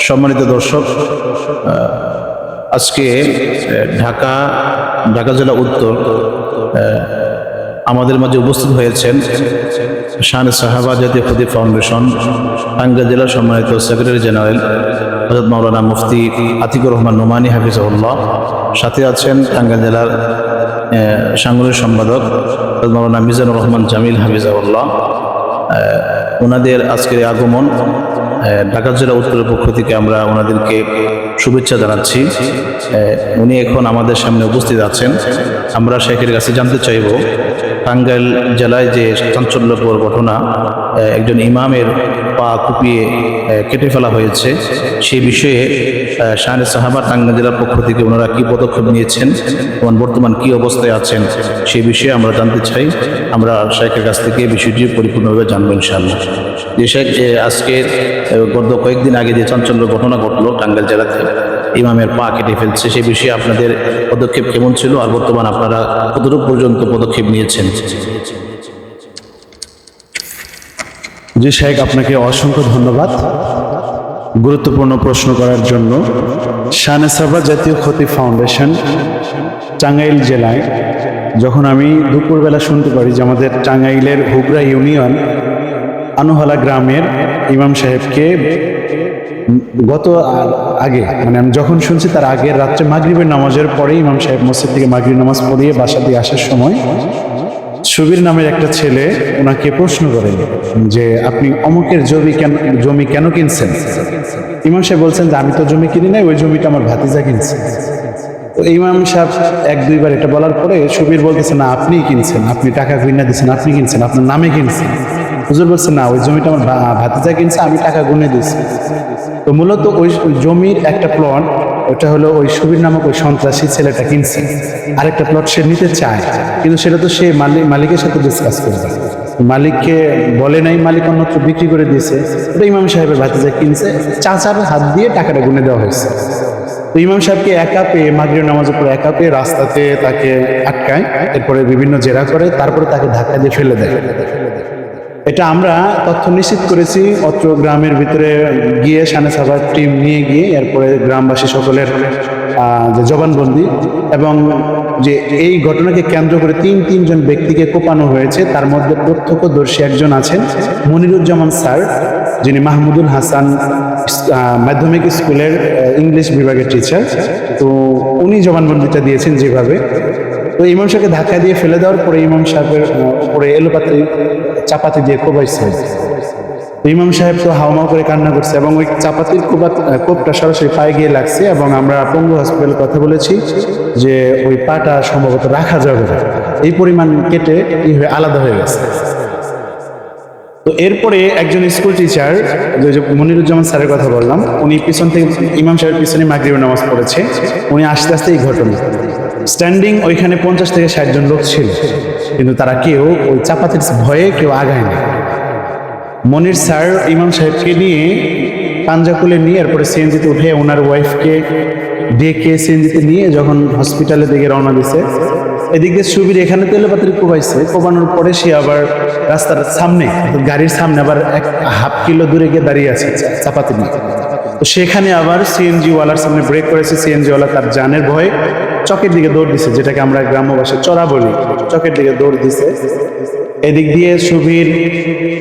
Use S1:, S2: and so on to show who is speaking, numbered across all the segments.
S1: সম্মানিত দর্শক আজকে ঢাকা ঢাকা জেলা উত্তর আমাদের মাঝে উপস্থিত হয়েছেন শান সাহাবা জাতীয় ফদি ফাউন্ডেশন টাঙ্গাইল জেলার সম্মানিত সেক্রেটারি জেনারেল হজরত মাওলানা মুফতি আতিকুর রহমান নোমানি হাফিজউল্লাহ সাথে আছেন টাঙ্গাইল জেলার সাংগঠনিক সম্পাদক হজরত মিজানুর রহমান জামিল হাফিজাউল্লাহ ওনাদের আজকের আগমন ঢাকা জেলা উত্তরের পক্ষ থেকে আমরা ওনাদেরকে শুভেচ্ছা জানাচ্ছি। উনি এখন আমাদের সামনে উপস্থিত আছেন। আমরা শেখের কাছে জানতে চাইব টাঙ্গাইল জেলায় যে চাঞ্চল্যকর ঘটনা একজন ইমামের পা কুপিয়ে কেটে ফেলা হয়েছে সেই বিষয়ে শাহরে সাহাবা টাঙ্গাইল জেলার পক্ষ থেকে ওনারা কী পদক্ষেপ নিয়েছেন এবং বর্তমান কি অবস্থায় আছেন সেই বিষয়ে আমরা জানতে চাই। আমরা শেখের কাছ থেকে বিষয়টি পরিপূর্ণভাবে জানব ইনশাআল্লাহ। যে শেখ আজকে গত কয়েকদিন আগে যে চাঞ্চল্য ঘটনা ঘটলো টাঙ্গাইল জেলাতে ইমামের পা কেটে ফেলছে সেই বিষয়ে আপনাদের পদক্ষেপ কেমন ছিল আর বর্তমান আপনারা কতটুকু পর্যন্ত পদক্ষেপ নিয়েছেন?
S2: জি শেখ, আপনাকে অসংখ্য ধন্যবাদ। গুরুত্বপূর্ণ প্রশ্ন করার জন্য। শানেসাবা জাতীয় ক্ষতি ফাউন্ডেশন, টাঙ্গাইল জেলায়, যখন আমি দুপুরবেলা শুনতে পারি যে আমাদের টাঙ্গাইলের হুগরা ইউনিয়ন, আনুহালা গ্রামের ইমাম সাহেবকে গত আগে মানে আমি যখন শুনছি তার আগের রাত্রে মাগরিবের নামাজের পরে ইমাম সাহেব মসজিদ থেকে মাগরিব নামাজ পড়িয়ে বাসা দিয়ে আসার সময় সুবীর নামের একটা ছেলে ওনাকে প্রশ্ন করেন যে, আপনি অমুকের জমি কেন জমি কেন কিনছেন? ইমাম সাহেব বলছেন যে, আমি তো জমি কিনি নাই, ওই জমিটা আমার ভাতিজা কিনছে। তো ইমাম সাহেব এক, দুইবার এটা বলার পরে সুবীর বলতেছে, না, আপনিই কিনছেন, আপনি টাকা গুইনা দিচ্ছেন আপনি কিনছেন, আপনার নামে কিনছেন। হুজুর বলছে, না, ওই জমিটা আমার ভাতিজা কিনছে, আমি টাকা গুনে দিচ্ছি তো মূলত ওই জমির একটা প্লট ওটা হলো ওই সুবীর নামক ওই সন্ত্রাসী ছেলেটা কিনছে। আরেকটা প্লট সে নিতে চায়, কিন্তু সেটা তো সে মালিক মালিকের সাথে ডিসকাস করবে। মালিককে বলে নাই, মালিক অন্যত্র বিক্রি করে দিয়েছে। ওটা ইমাম সাহেবের ভাতিজা কিনছে, চাচার হাত দিয়ে টাকাটা গুনে দেওয়া হয়েছে। তো ইমাম সাহেবকে একা পেয়ে মাগরিব নামাজের পর একা পেয়ে রাস্তাতে তাকে আটকায়, এরপরে বিভিন্ন জেরা করে, তারপরে তাকে ধাক্কা দিয়ে ফেলে দেয়। এটা আমরা তথ্য নিশ্চিত করেছি, অত্র গ্রামের ভিতরে গিয়ে সানে সাভার টিম নিয়ে গিয়ে, এরপরে গ্রামবাসী সকলের যে জবানবন্দি এবং যে এই ঘটনাকে কেন্দ্র করে তিন, তিনজন ব্যক্তিকে কোপানো হয়েছে, তার মধ্যে প্রত্যক্ষদর্শী একজন আছেন মনিরুজ্জামান স্যার, যিনি মাহমুদুল হাসান মাধ্যমিক স্কুলের ইংলিশ বিভাগের টিচার তো উনি জবানবন্দিটা দিয়েছেন যেভাবে। তো ইমাম সাহেবকে ধাক্কা দিয়ে ফেলে দেওয়ার পরে ইমাম সাহেবের উপরে এলোপাতি চাপাতি দিয়ে কোবাইছে ইমাম সাহেব তো হাওমাও করে কান্না করছে এবং ওই চাপাতির কোপা কোপটা সরাসরি পায়ে গিয়ে লাগছে এবং আমরা পঙ্গু হসপিটালে কথা বলেছি যে ওই পাটা সম্ভবত রাখা যাবে। এই পরিমাণ কেটে হয়ে আলাদা হয়ে গেছে। তো এরপরে একজন স্কুল টিচার মনিরুজ্জামান স্যারের কথা বললাম, উনি পিছন থেকে ইমাম সাহেবের পিছনে মাগরিবের নামাজ পড়েছে। উনি আস্তে আস্তে এই ঘটনা। স্ট্যান্ডিং ওইখানে পঞ্চাশ থেকে ষাট জন লোক ছিল। কিন্তু তারা কেউ ওই চাপাতির ভয়ে কেউ আগায় না মনির স্যার, ইমাম সাহেবকে নিয়ে পাঞ্জাকুলে নিয়ে, এরপরে সিএনজিতে উঠে ওনার ওয়াইফকে ডেকে সিএনজিতে নিয়ে যখন হসপিটালে দিকে রওনা দিছে, এদিক সুবির এখানে তেলেপাতির কোবাইছে। কোবানোর পরে সে আবার রাস্তার সামনে, গাড়ির সামনে আবার এক হাফ কিলো দূরে গিয়ে দাঁড়িয়ে আছে চাপাতি নিয়ে তো সেখানে আবার সিএনজি ওয়ালার সামনে ব্রেক করেছে। সিএনজি ওয়ালা তার জানের ভয়ে চকের দিকে দৌড় দিছে, যেটাকে আমরা গ্রাম্য ভাষায় চড়া বলি। চকের দিকে দৌড় দিছে। এদিক দিয়ে সুবীর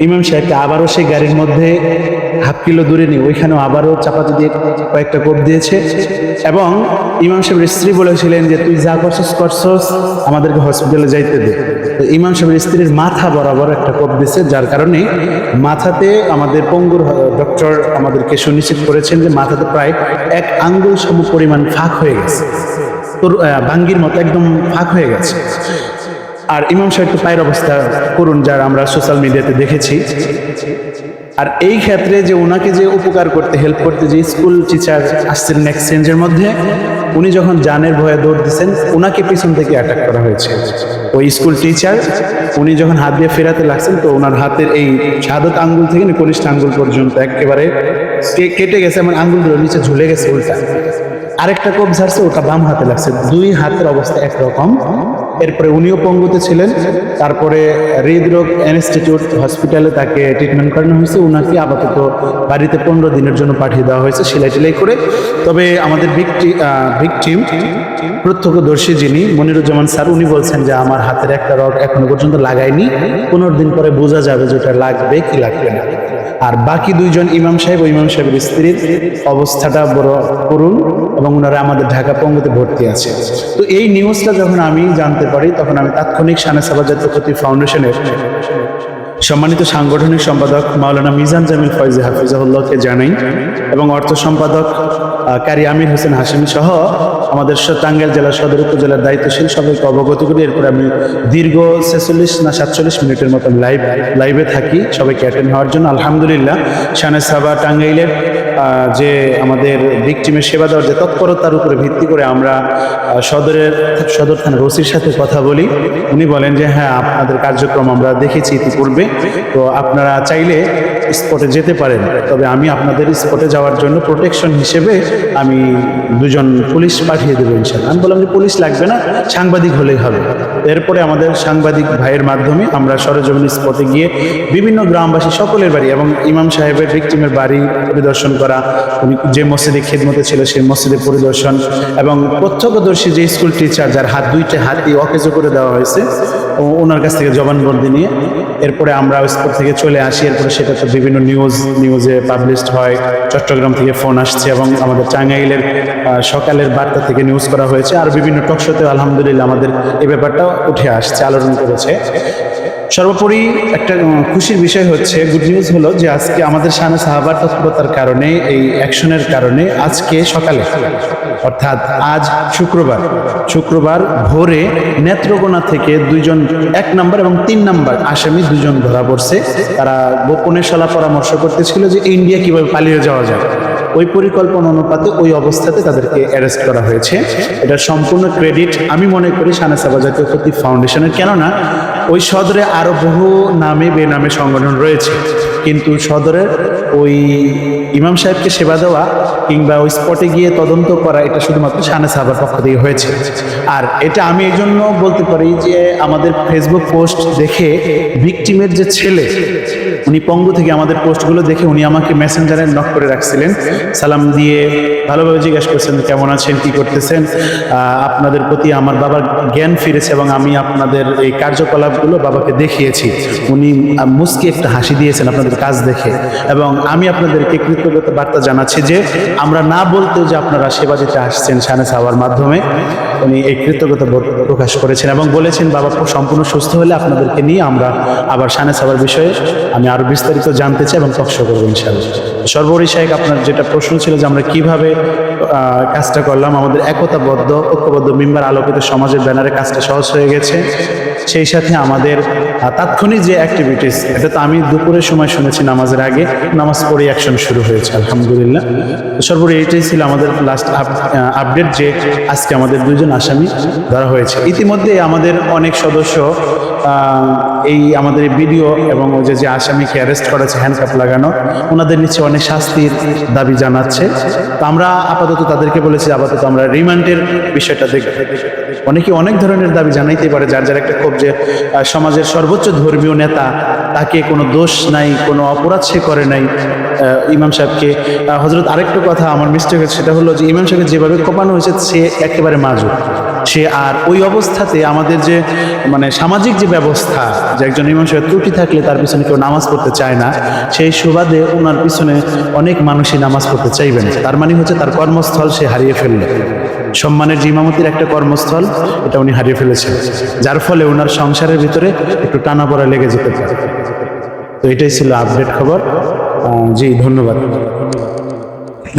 S2: ইমাম সাহেবকে আবারও সেই গাড়ির মধ্যে হাফ কিলো দূরে নিয়ে ওইখানেও আবারও চাপাতি দিয়ে কয়েকটা কোপ দিয়েছে এবং ইমাম সাহেবের স্ত্রী বলেছিলেন যে, তুই যা করছস করছস, আমাদেরকে হসপিটালে যাইতে দে। তো ইমাম সাহেবের স্ত্রীর মাথা বরাবর একটা কোপ দিয়েছে যার কারণে মাথাতে আমাদের পঙ্গুর ডক্টর আমাদেরকে সুনিশ্চিত করেছেন যে, মাথাতে প্রায় এক আঙ্গুল সম পরিমাণ ফাঁক হয়ে গেছে। ভাঙ্গির মতো একদম ফাঁক হয়ে গেছে। আর ইমাম সাহেব পায়ের অবস্থা করুন যারা আমরা সোশ্যাল মিডিয়াতে দেখেছি। আর এই ক্ষেত্রে যে ওনাকে যে উপকার করতে হেল্প করতে যে স্কুল টিচার আসছিলেন এক্সচেঞ্জের মধ্যে, উনি যখন জানের ভয়ে দৌড় দিচ্ছেন ওনাকে পিছন থেকে অ্যাটাক করা হয়েছে। ওই স্কুল টিচার উনি যখন হাত দিয়ে ফেরাতে লাগছেন, তো ওনার হাতের এই সাদত আঙ্গুল থেকে কনিষ্ঠ আঙ্গুল পর্যন্ত একেবারে কেটে গেছে, এমন আঙ্গুলগুলো নিচে ঝুলে গেছে উল্টা। আরেকটা কোপ ঝাড়ছে, ওটা বাম হাতে লাগছে। দুই হাতের অবস্থা একরকম। এরপরে উনিও পঙ্গুতে ছিলেন। তারপরে হৃদরোগ ইনস্টিটিউট হসপিটালে তাকে ট্রিটমেন্ট করানো হয়েছে। উনাকে আপাতত বাড়িতে পনেরো দিনের জন্য পাঠিয়ে দেওয়া হয়েছে, সেলাই টেলাই করে। তবে আমাদের ভিকটি ভিকটিম প্রত্যক্ষদর্শী যিনি, মনিরুজ্জামান স্যার, উনি বলছেন যে, আমার হাতের একটা রড এখনও পর্যন্ত লাগায়নি পনেরো দিন পরে বোঝা যাবে যে, ওটা লাগবে কি লাগবে না। আর বাকি দুইজন ইমাম সাহেব ও ইমাম সাহেবের স্ত্রীর অবস্থাটা বড় করুন এবং ওনারা আমাদের ঢাকা পঙ্গুতে ভর্তি আছে। তো এই নিউজটা যখন আমি জানতে পারি, তখন আমি তাৎক্ষণিক সানে সাবাজাত জাতীয় ক্ষতি ফাউন্ডেশনের সম্মানিত সাংগঠনিক সম্পাদক মাওলানা মিজান জামিল ফয়জি হাফিজাহুল্লাহকে জানাই, এবং অর্থ সম্পাদক কারি আমির হোসেন হাসিমি সহ আমাদের টাঙ্গাইল জেলার সদর উপজেলার দায়িত্বশীল সবাইকে অবগত করি। এরপর আমি দীর্ঘ ছেচল্লিশ না সাতচল্লিশ মিনিটের মতন লাইভ লাইভে থাকি সবাইকে অ্যাটেন্ড হওয়ার জন্য। আলহামদুলিল্লাহ, শানে সাবা টাঙ্গাইলের যে আমাদের ভিকটিমের সেবা দেওয়ার যে তৎপরতার উপরে ভিত্তি করে আমরা সদরের, সদর থানার ওসির সাথে কথা বলি। উনি বলেন যে হ্যাঁ আপনাদের কার্যক্রম আমরা দেখেছি ইতিপূর্বে। তো আপনারা চাইলে স্পটে যেতে পারেন। তবে আমি আপনাদের স্পটে যাওয়ার জন্য প্রোটেকশন হিসেবে আমি দুজন পুলিশ পাঠিয়ে দেবো ইনশাল্লাহ আমি বললাম যে পুলিশ লাগবে না, সাংবাদিক হলেই হবে। এরপরে আমাদের সাংবাদিক ভাইয়ের মাধ্যমে আমরা সরজমিন স্পটে গিয়ে বিভিন্ন গ্রামবাসী সকলের বাড়ি এবং ইমাম সাহেবের ভিকটিমের বাড়ি পরিদর্শন করা, উনি যে মসজিদে খেদমতে ছিল সেই মসজিদে পরিদর্শন এবং প্রত্যক্ষদর্শী যে স্কুল টিচার যার হাত দুইটা হাতই অকেজো করে দেওয়া হয়েছে ওনার কাছ থেকে জবানবন্দি নিয়ে এরপরে আমরা স্কুল থেকে চলে আসি, এরপরে সেটা তো বিভিন্ন নিউজ নিউজে পাবলিশড হয়। চট্টগ্রাম থেকে ফোন আসছে এবং আমাদের টাঙ্গাইলের সকালের বার্তা থেকে নিউজ করা হয়েছে। আর বিভিন্ন টকশোতে আলহামদুলিল্লাহ আমাদের এই ব্যাপারটা উঠে আসছে, আলোড়ন করেছে। সর্বোপরি একটা খুশির বিষয় হচ্ছে গুড নিউজ হলো যে আজকে আমাদের সামনে সাহাবার তৎপরতার কারণে, এই অ্যাকশনের কারণে আজকে সকালে, অর্থাৎ আজ শুক্রবার শুক্রবার ভোরে নেত্রকোনা থেকে দুইজন, এক নম্বর এবং তিন নম্বর আসামি দুজন ধরা পড়ছে। তারা গোপনে সলা পরামর্শ করতেছিল যে ইন্ডিয়া কীভাবে পালিয়ে যাওয়া যায়। ওই পরিকল্পনা অনুপাতে ওই অবস্থাতে তাদেরকে অ্যারেস্ট করা হয়েছে। এটা সম্পূর্ণ ক্রেডিট আমি মনে করি সানা সাবা জাতীয় ক্ষতি ফাউন্ডেশনের কেননা ওই সদরে আরও বহু নামে বেনামে সংগঠন রয়েছে। কিন্তু সদরের ওই ইমাম সাহেবকে সেবা দেওয়া কিংবা ওই স্পটে গিয়ে তদন্ত করা এটা শুধুমাত্র সানে সাহাবার পক্ষ থেকে হয়েছে। আর এটা আমি এই জন্য বলতে পারি যে আমাদের ফেসবুক পোস্ট দেখে ভিকটিমের যে ছেলে উনি পঙ্গু থেকে আমাদের পোস্টগুলো দেখে উনি আমাকে মেসেঞ্জারে নক করে রাখছিলেন। সালাম দিয়ে ভালোভাবে জিজ্ঞাসা করছেন, কেমন আছেন? কি করতেছেন? আপনাদের প্রতি আমার বাবার জ্ঞান ফিরেছে এবং আমি আপনাদের এই কার্যকলাপগুলো বাবাকে দেখিয়েছি। উনি মুচকি একটা হাসি দিয়েছেন আপনাদের কাজ দেখে এবং আমি আপনাদেরকে কৃতজ্ঞতা বার্তা জানাচ্ছি যে আমরা না বলতেও যে আপনারা সেবা দিতে আসছেন সানে সাওয়ার মাধ্যমে, উনি এই কৃতজ্ঞতা প্রকাশ করেছেন এবং বলেছেন, বাবা, সম্পূর্ণ সুস্থ হলে আপনাদেরকে নিয়ে আমরা আবার সানে সাওয়ার বিষয়ে আমি আরও বিস্তারিত জানতে চাই এবং তক্ষ করব ইনশাআল্লাহ। সর্বোপরি শাহেক আপনার যেটা প্রশ্ন ছিল যে আমরা কীভাবে কাজটা করলাম, আমাদের একতাবদ্ধ, ঐক্যবদ্ধ মেম্বার আলোকিত সমাজের ব্যানারে কাজটা সহজ হয়ে গেছে। সেই সাথে আমাদের তাৎক্ষণিক যে অ্যাক্টিভিটিস এটা তো আমি দুপুরের সময় শুনেছি নামাজের আগে, নামাজ পড়ে অ্যাকশন শুরু হয়েছে, আলহামদুলিল্লাহ। তো সর্বোপরি এটাই ছিল আমাদের লাস্ট আপডেট যে আজকে আমাদের দুজন আসামি ধরা হয়েছে। ইতিমধ্যে আমাদের অনেক সদস্য এই আমাদের ভিডিও এবং ওই যে যে আসামিকে অ্যারেস্ট করেছে হ্যান্ডকাপ লাগানো, ওনাদের নিচে অনেক শাস্তির দাবি জানাচ্ছে। তো আমরা আপাতত তাদেরকে বলেছি, আপাতত আমরা রিমান্ডের বিষয়টা দেখব। অনেকে অনেক ধরনের দাবি জানাইতে পারে, যার যার একটা ক্ষোভ যে সমাজের সর্বোচ্চ ধর্মীয় নেতা, তাকে কোনো দোষ নাই, কোনো অপরাধ সে করে নাই। ইমাম সাহেবকে হজরত আরেকটা কথা আমার মিস্টেক সেটা হলো যে, ইমাম সাহেবকে যেভাবে কোপানো হয়েছে, সে একেবারে মাজুর সে আর ওই অবস্থাতে আমাদের যে মানে সামাজিক যে ব্যবস্থা, যে একজন ইমাম সাহেব ত্রুটি থাকলে তার পিছনে কেউ নামাজ পড়তে চায় না, সেই সুবাদে ওনার পিছনে অনেক মানুষই নামাজ পড়তে চাইবেন। তার মানে হচ্ছে তার কর্মস্থল সে হারিয়ে ফেলল। সম্মানের যে ইমামতির একটা কর্মস্থল, এটা উনি হারিয়ে ফেলেছেন। যার ফলে ওনার সংসারের ভিতরে একটু টানা পড়া লেগে যেতে পারে। তো এটাই ছিল আপডেট খবর। জি, ধন্যবাদ।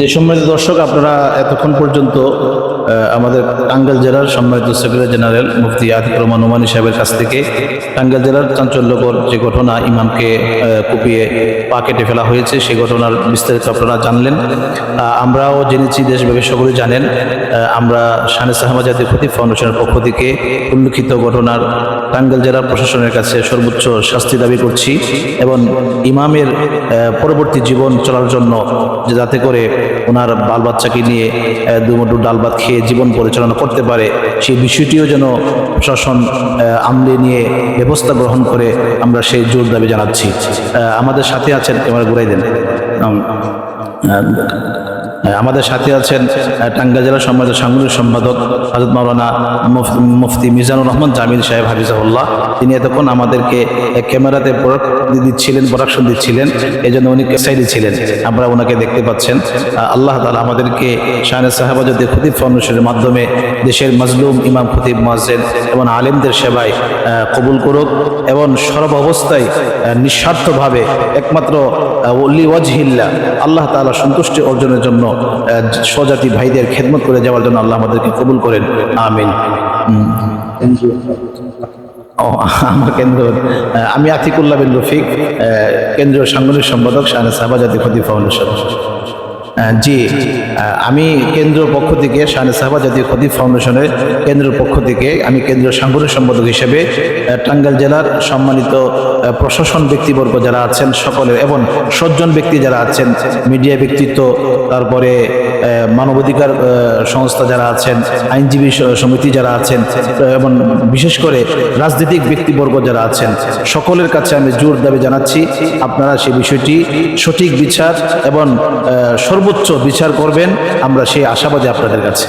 S1: যে সম্মানিত দর্শক, আপনারা এতক্ষণ পর্যন্ত আমাদের টাঙ্গাইল জেলার সম্মানিত সেক্রেটারি জেনারেল মুফতি আতিক রহমান নোমানি সাহেবের কাছ থেকে টাঙ্গাইল জেলার চাঞ্চল্যকর যে ঘটনা ইমামকে কুপিয়ে পা কেটে ফেলা হয়েছে, সেই ঘটনার বিস্তারিত আপনারা জানলেন। আমরাও জেনেছি, দেশব্যাপী সকলেই জানেন আমরা শানে সাহমা জাতীয় ক্ষতি ফাউন্ডেশনের পক্ষ থেকে উল্লিখিত ঘটনার টাঙ্গাইল জেলা প্রশাসনের কাছে সর্বোচ্চ শাস্তি দাবি করছি এবং ইমামের পরবর্তী জীবন চলার জন্য যাতে করে ওনার বাল বাচ্চাকে নিয়ে দুমুটু ডাল ভাত খেয়ে জীবন পরিচালনা করতে পারে। সেই বিষয়টিও যেন প্রশাসন আমলে নিয়ে ব্যবস্থা গ্রহণ করে আমরা সেই জোর দাবি জানাচ্ছি। আমাদের সাথে আছেন, এবার ঘুরাই দেন। আমাদের সাথে আছেন টাঙ্গাইল জেলা সম্মানিত সাংগঠনিক সম্পাদক হজরত মাওলানা মুফতি মিজানুর রহমান জামিল সাহেব হাফিজাহুল্লাহ। তিনি এতক্ষণ আমাদেরকে ক্যামেরাতে দিচ্ছিলেন প্রোডাকশন দিচ্ছিলেন এই জন্য উনি সাইডে ছিলেন। আমরা ওনাকে দেখতে পাচ্ছেন। আল্লাহ তালা আমাদেরকে শাহানে সাহাবাজাদের খতিব ফাউন্ডেশনের মাধ্যমে দেশের মজলুম ইমাম খতিব মহাজেন এবং আলেমদের সেবায় কবুল করুক এবং সর্ব অবস্থায় নিঃস্বার্থভাবে একমাত্র আল্লাহ তাআলা সন্তুষ্টি অর্জনের জন্য স্বজাতি ভাইদের খেদমত করে যাওয়ার জন্য আল্লাহ আমাদেরকে কবুল করেন। আমিন। আমার কেন্দ্র আমি আতিকুল্লাহ বিন রফিক কেন্দ্রীয় সাংগঠনিক সম্পাদক শাহানা সাহবাজাতি খদি ফাউন্ডেশন। জি আমি কেন্দ্রীয় পক্ষ থেকে শাহানে সাহাবা জাতীয় খতিব ফাউন্ডেশনের কেন্দ্রের পক্ষ থেকে আমি কেন্দ্রীয় সাংগঠনিক সম্পাদক হিসেবে টাঙ্গাইল জেলার সম্মানিত প্রশাসন ব্যক্তিবর্গ যারা আছেন সকলের এবং সজ্জন ব্যক্তি যারা আছেন মিডিয়া ব্যক্তিত্ব তারপরে মানবাধিকার সংস্থা যারা আছেন আইনজীবী সমিতি যারা আছেন এবং বিশেষ করে রাজনৈতিক ব্যক্তিবর্গ যারা আছেন সকলের কাছে আমি জোর দাবি জানাচ্ছি আপনারা সেই বিষয়টি সঠিক বিচার এবং আহ, সর্বোচ্চ বিচার করবেন আমরা সেই আশাবাদী আপনাদের কাছে।